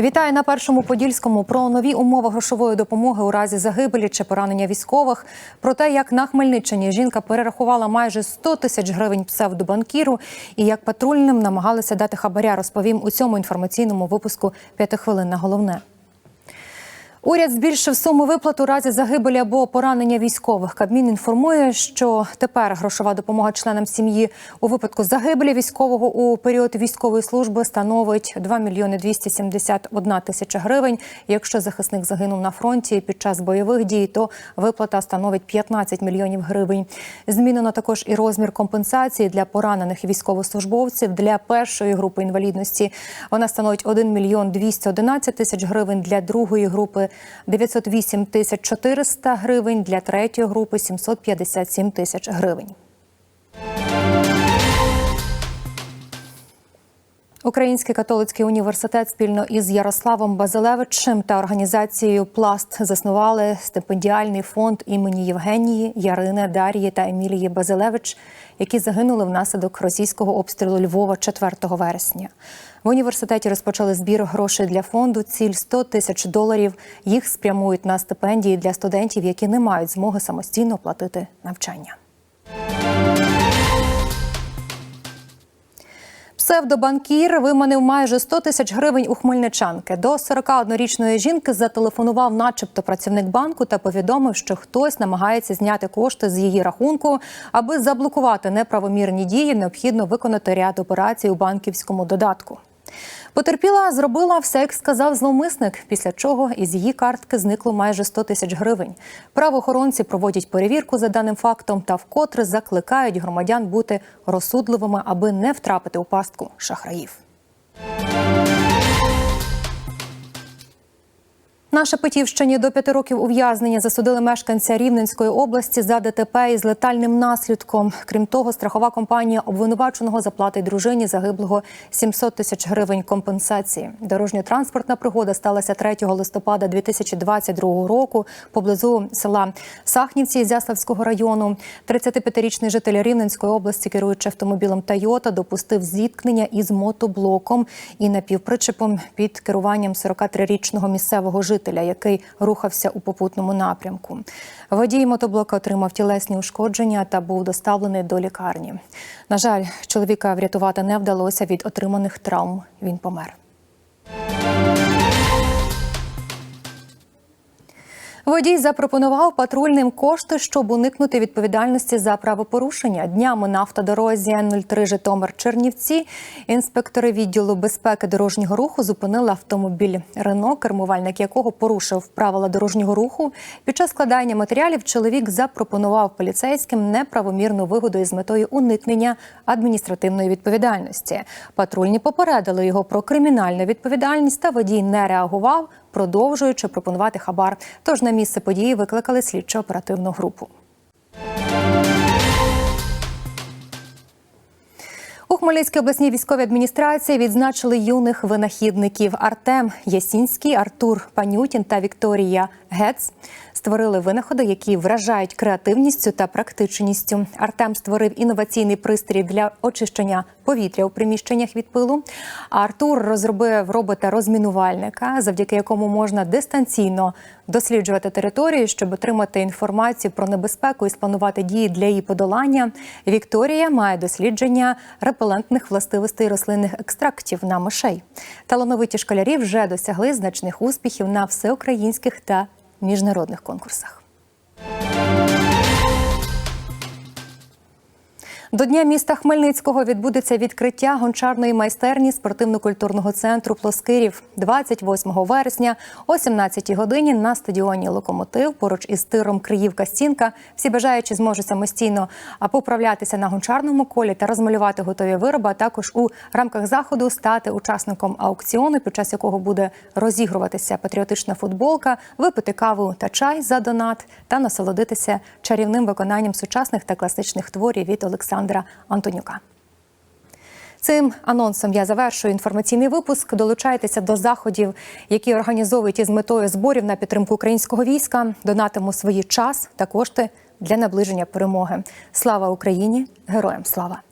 Вітаю на першому подільському про нові умови грошової допомоги у разі загибелі чи поранення військових. Про те, як на Хмельниччині жінка перерахувала майже 100 тисяч гривень псевдобанкіру і як патрульним намагалися дати хабаря, розповім у цьому інформаційному випуску «П'яти хвилин на головне. Уряд збільшив суму виплат у разі загибелі або поранення військових. Кабмін інформує, що тепер грошова допомога членам сім'ї у випадку загибелі військового у період військової служби становить 2 мільйони 271 тисяча гривень. Якщо захисник загинув на фронті під час бойових дій, то виплата становить 15 мільйонів гривень. Змінено також і розмір компенсації для поранених військовослужбовців для першої групи інвалідності. Вона становить 1 мільйон 211 тисяч гривень для другої групи. 908 тисяч 400 гривень, для третьої групи 757 тисяч гривень. Український католицький університет спільно із Ярославом Базилевичем та організацією Пласт заснували стипендіальний фонд імені Євгенії, Ярини, Дар'ї та Емілії Базилевич, які загинули внаслідок російського обстрілу Львова 4 вересня. В університеті розпочали збір грошей для фонду. Ціль 100 тисяч доларів. Їх спрямують на стипендії для студентів, які не мають змоги самостійно платити навчання. Псевдобанкір виманив майже 100 тисяч гривень у хмельничанки. До 41-річної жінки зателефонував, начебто, працівник банку та повідомив, що хтось намагається зняти кошти з її рахунку. Аби заблокувати неправомірні дії, необхідно виконати ряд операцій у банківському додатку. Потерпіла зробила все, як сказав зловмисник, після чого із її картки зникло майже 100 тисяч гривень. Правоохоронці проводять перевірку за даним фактом та вкотре закликають громадян бути розсудливими, аби не втрапити у пастку шахраїв. На Шепетівщині до п'яти років ув'язнення засудили мешканця Рівненської області за ДТП із летальним наслідком. Крім того, страхова компанія обвинуваченого заплатить дружині загиблого 700 тисяч гривень компенсації. Дорожньо-транспортна пригода сталася 3 листопада 2022 року поблизу села Сахнівці Зяславського району. 35-річний житель Рівненської області, керуючи автомобілем Тойота, допустив зіткнення із мотоблоком і напівпричепом під керуванням 43-річного місцевого жителя жителя, який рухався у попутному напрямку. Водій мотоблока отримав тілесні ушкодження та був доставлений до лікарні. На жаль, чоловіка врятувати не вдалося від отриманих травм. Він помер. Водій запропонував патрульним кошти, щоб уникнути відповідальності за правопорушення. Днями на автодорозі 03 Житомир Чернівці інспектори відділу безпеки дорожнього руху зупинили автомобіль Рено, кермувальник якого порушив правила дорожнього руху. Під час складання матеріалів чоловік запропонував поліцейським неправомірну вигоду із метою уникнення адміністративної відповідальності. Патрульні попередили його про кримінальну відповідальність, та водій не реагував продовжуючи пропонувати хабар. Тож на місце події викликали слідчо-оперативну групу. У Хмельницькій обласній військовій адміністрації відзначили юних винахідників Артем Ясінський, Артур Панютін та Вікторія Гец. Створили винаходи, які вражають креативністю та практичністю. Артем створив інноваційний пристрій для очищення повітря у приміщеннях від пилу. А Артур розробив робота-розмінувальника, завдяки якому можна дистанційно досліджувати територію, щоб отримати інформацію про небезпеку і спланувати дії для її подолання. Вікторія має дослідження репелентних властивостей рослинних екстрактів на мишей. Талановиті школярі вже досягли значних успіхів на всеукраїнських та міжнародних конкурсах. До Дня міста Хмельницького відбудеться відкриття гончарної майстерні спортивно-культурного центру Плоскирів 28 вересня о 17 годині на стадіоні Локомотив поруч із тиром Криївка Стінка. Всі бажаючі зможуть самостійно поправлятися на гончарному колі та розмалювати готові вироби. а Також у рамках заходу стати учасником аукціону, під час якого буде розігруватися патріотична футболка, випити каву та чай за донат та насолодитися чарівним виконанням сучасних та класичних творів від Олександра. Олександра Антонюка. Цим анонсом я завершую інформаційний випуск. Долучайтеся до заходів, які організовують із метою зборів на підтримку українського війська. Донатимо свої час та кошти для наближення перемоги. Слава Україні! Героям слава!